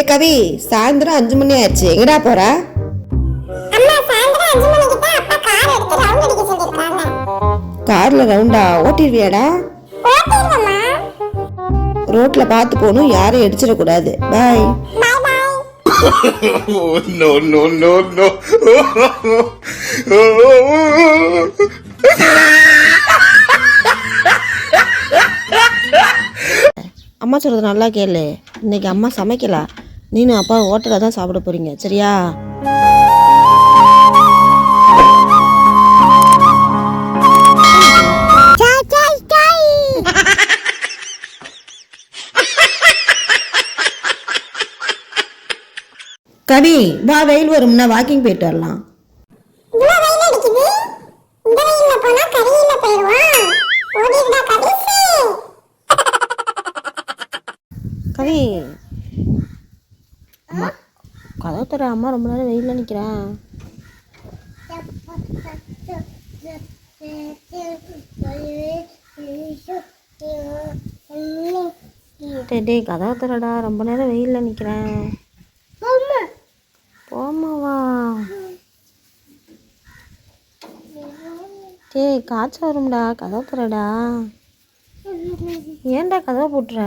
ஏ கவி சாயந்தரம் அஞ்சு மணி ஆயிடுச்சு. எங்கடா போற? அம்மா சாயந்தரம் அஞ்சு மணிக்கு தான் அப்பா கார் எடுத்து ரவுண்ட் அடிக்க சொல்லியிருக்காங்க கார்ல ரவுண்டா ஓட்டிடுவியாடா ரோட்ல பார்த்து போகணும் யாரையும் இடிச்சிடக்கூடாது பாய் பாய் பாய் no, no, no, no. அம்மா சொல்றது நல்லா கேளு. இன்னைக்கு அம்மா சமைக்கல? நீனும் அப்பா ஹோட்டலில் தான் சாப்பிட போறீங்க சரியா? கவி வா வெயில் வரும்னா வாக்கிங் போயிட்டு வரலாம். இவ்வளோ வெயில் அடிக்குது இந்த வெயில்ல போனா கரியில போயிடுவான் ஓடிடுடா கவிசு கவி அம்மா கதவு தர அம்மா ரொம்ப நேரம் வெயிலில் நிற்கிறேன் டேய் கதவு தரடா ரொம்ப நேரம் வெயிலில் நிற்கிறேன் போமாவா டேய் காய்ச்சல் வரும்டா கதவு தரடா ஏன்டா கதவை போட்டுற?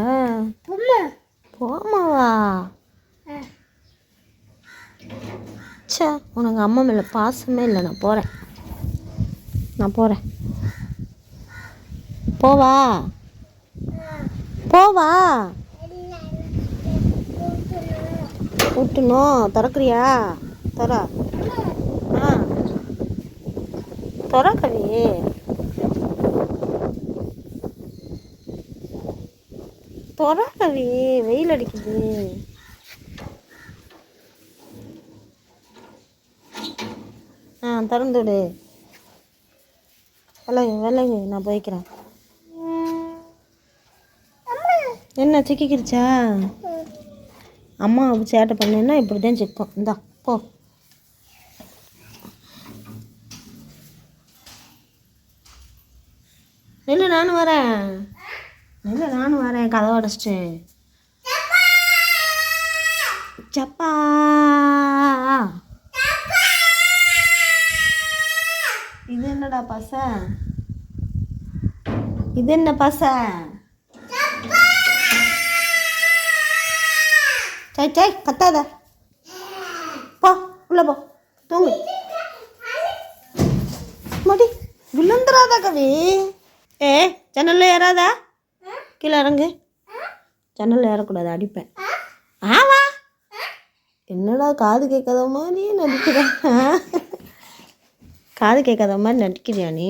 போமாவா ச்சே உனக்கு அம்மா மேலே பாசமே இல்லை. நான் போகிறேன் நான் போகிறேன் போவா. போவா. விட்டுணும் திறக்குறியா? தர. ஆ. தொற கவி கவி வெயில் அடிக்குது. ஆ திறந்து விடு விலகு விலகு நான் போய்க்கிறேன். என்ன சிக்கிக்கிருச்சா? அம்மா அப்படி சேட்டை பண்ணேன்னா இப்படி தான் சிக்கும். இந்தா போ. நில்லு நானும் வரேன். நில்லு நானும் வரேன். கதவை அடைச்சிட்டு. சப்பா! இது என்னடா பச? இது என்ன பச? சை சை கத்தாத. போ உள்ள போ. தூங்கு. மடி விழுந்துடாதா கவி. ஏ ஜன்னல்ல ஏறாதா? கீழே இறங்கு. ஜன்னல்ல ஏறக்கூடாது அடிப்பேன். ஆவா என்னடா காது கேட்காத மாதிரி நடிக்கிறேன் காது கேட்காத மாதிரி நடிக்கிறியா நீ?